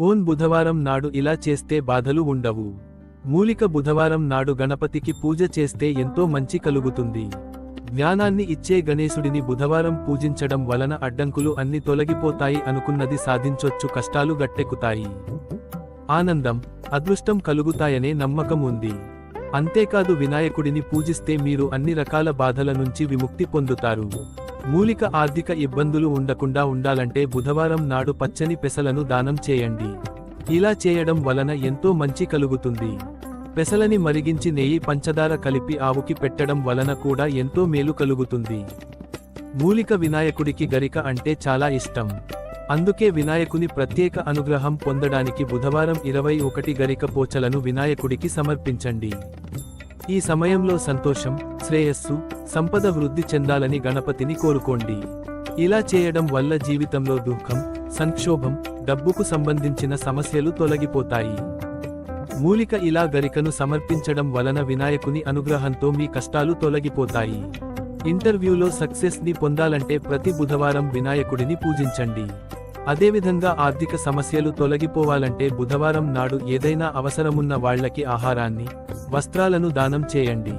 Own బుధవారం నాడు ఇలా చేస్తే బాధలు ఉండవు. మూలిక బుధవారం నాడు గణపతికి పూజ చేస్తే ఎంతో మంచి కలుగుతుంది. జ్ఞానాన్ని ఇచ్చే గణేశుడిని బుధవారం పూజించడం వలన అడ్డంకులు అన్ని తొలగిపోతాయి అనుకున్నది సాధించొచ్చు కష్టాలు గట్టెక్కుతాయి. ఆనందం అదృష్టం కలుగుతాయనే నమ్మకం ఉంది. అంతేకాదు వినాయకుడిని పూజిస్తే మీరు అన్ని రకాల బాధల నుంచి విముక్తి పొందుతారు. మూలిక ఆర్థిక ఇబ్బందులు ఉండకుండా ఉండాలంటే బుధవారం నాడు పచ్చని పెసలను దానం చేయండి. ఇలా చేయడం వలన ఎంతో మంచి కలుగుతుంది. పెసలని మరిగించి నెయ్యి పంచదార కలిపి ఆవుకి పెట్టడం వలన కూడా ఎంతో మేలు కలుగుతుంది. మూలిక వినాయకుడికి గరిక అంటే చాలా ఇష్టం. అందుకే వినాయకుని ప్రత్యేక అనుగ్రహం పొందడానికి బుధవారం ఇరవై ఒకటి గరిక పోచలను వినాయకుడికి సమర్పించండి. ఈ సమయంలో సంతోషం శ్రేయస్సు సంపద వృద్ధి చెందాలని గణపతిని కోరుకోండి. ఇలా చేయడం వల్ల జీవితంలో దుఃఖం సంక్షోభం డబ్బుకు సంబంధించిన సమస్యలు తొలగిపోతాయి. మూలిక ఇలా గరికను సమర్పించడం వలన వినాయకుని అనుగ్రహంతో మీ కష్టాలు తొలగిపోతాయి. ఇంటర్వ్యూలో సక్సెస్ని పొందాలంటే ప్రతి బుధవారం వినాయకుడిని పూజించండి. అదేవిధంగా ఆర్థిక సమస్యలు తొలగిపోవాలంటే బుధవారం నాడు ఏదైనా అవసరమున్న వాళ్ళకి ఆహారాన్ని వస్త్రాలను దానం చేయండి.